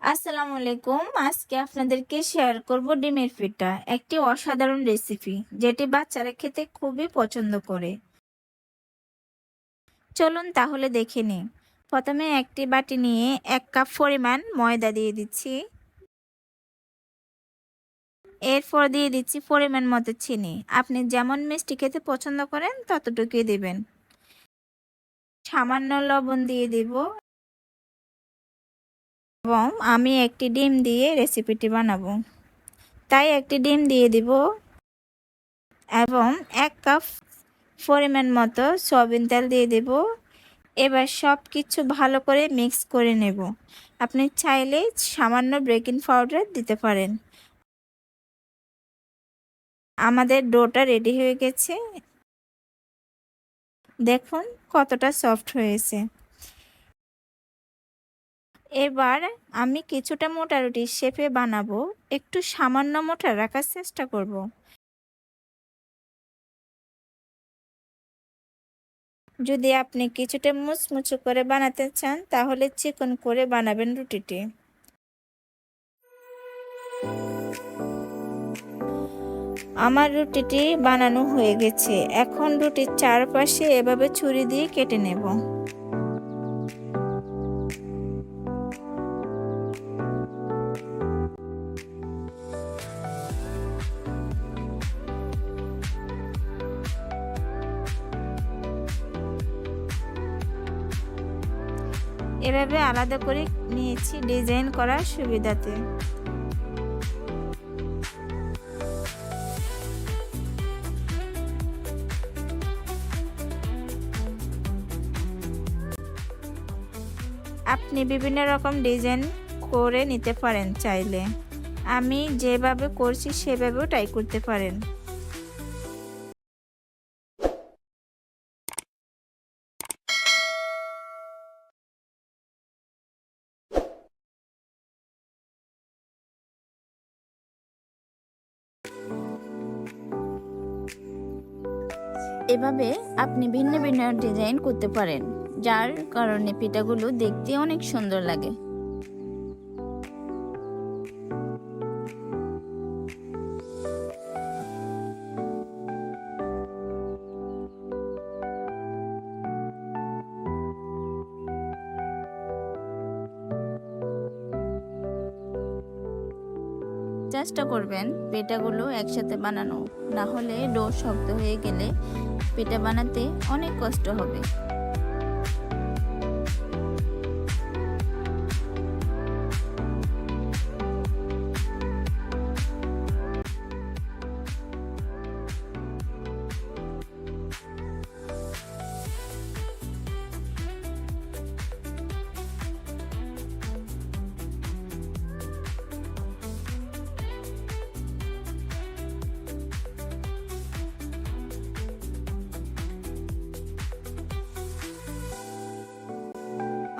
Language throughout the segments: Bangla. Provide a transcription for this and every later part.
আসসালামু আলাইকুম। আজকে আপনাদেরকে শেয়ার করব ডিমের পিঠা, একটি অসাধারণ রেসিপি যেটি বাচ্চারা খেতে খুবই পছন্দ করে। চলুন তাহলে দেখে নিই। প্রথমে একটি বাটি নিয়ে এক কাপ পরিমাণ ময়দা দিয়ে দিচ্ছি। এরপর দিয়ে দিচ্ছি পরিমাণ মতো চিনি। আপনি যেমন মিষ্টি খেতে পছন্দ করেন, ততটুকুই দেবেন। সামান্য লবণ দিয়ে দিব। এবং আমি একটি ডিম দিয়ে রেসিপিটি বানাবো। তাই একটি ডিম দিয়ে দিব এবং এক কাপ পরিমাণ মতো সয়াবিন তেল দিয়ে দেব। এবার সব কিছু ভালো করে মিক্স করে নেব। আপনি চাইলে সামান্য বেকিং পাউডার দিতে পারেন। আমাদের ডোটা রেডি হয়ে গেছে। দেখুন কতটা সফট হয়েছে। এবার আমি কিছুটা মোটা রুটির শেপে বানাবো, একটু সামান্য মোটা রাখার চেষ্টা করব। যদি আপনি কিছুটা মুচমুচু করে বানাতে চান, তাহলে চিকন করে বানাবেন রুটিটি। আমার রুটিটি বানানো হয়ে গেছে। এখন রুটির চারপাশে এভাবে ছুরি দিয়ে কেটে নেব। এভাবে আলাদা করে নিয়েছি ডিজাইন করার সুবিধাতে। আপনি বিভিন্ন রকম ডিজাইন করে নিতে পারেন চাইলে। আমি যেভাবে করছি সেভাবেও ট্রাই করতে পারেন। এভাবে আপনি ভিন্ন ভিন্ন ডিজাইন করতে পারেন যার কারণে পিঠাগুলো দেখতে অনেক সুন্দর লাগে। চেষ্টা করবেন পেটাগুলো একসাথে বানানো। না হলে ডো শক্ত হয়ে গেলে পেটা বানাতে অনেক কষ্ট হবে।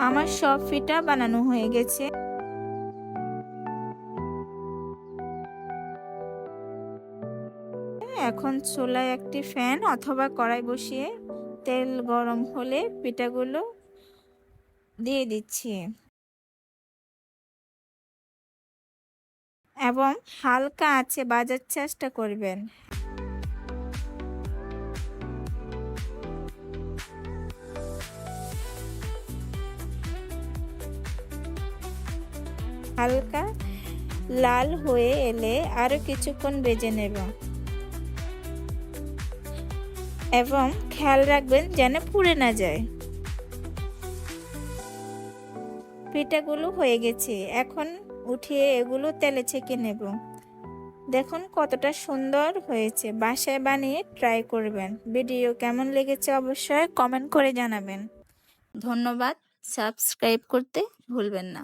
আমার সব ফিটা বানানো হয়ে গেছে। এখন চুলায় একটি ফ্যান অথবা কড়াই বসিয়ে তেল গরম হলে পিঠাগুলো দিয়ে দিচ্ছি। এবং হালকা আছে বাজার চেষ্টা করবেন। হালকা লাল হয়ে এলে আরও কিছুক্ষণ বেজে নেব। এবং খেয়াল রাখবেন যেন পুড়ে না যায়। পিঠাগুলো হয়ে গেছে। এখন উঠিয়ে এগুলো তেলে ছেঁকে নেব। দেখুন কতটা সুন্দর হয়েছে। বাসায় বানিয়ে ট্রাই করবেন। ভিডিও কেমন লেগেছে অবশ্যই কমেন্ট করে জানাবেন। ধন্যবাদ। সাবস্ক্রাইব করতে ভুলবেন না।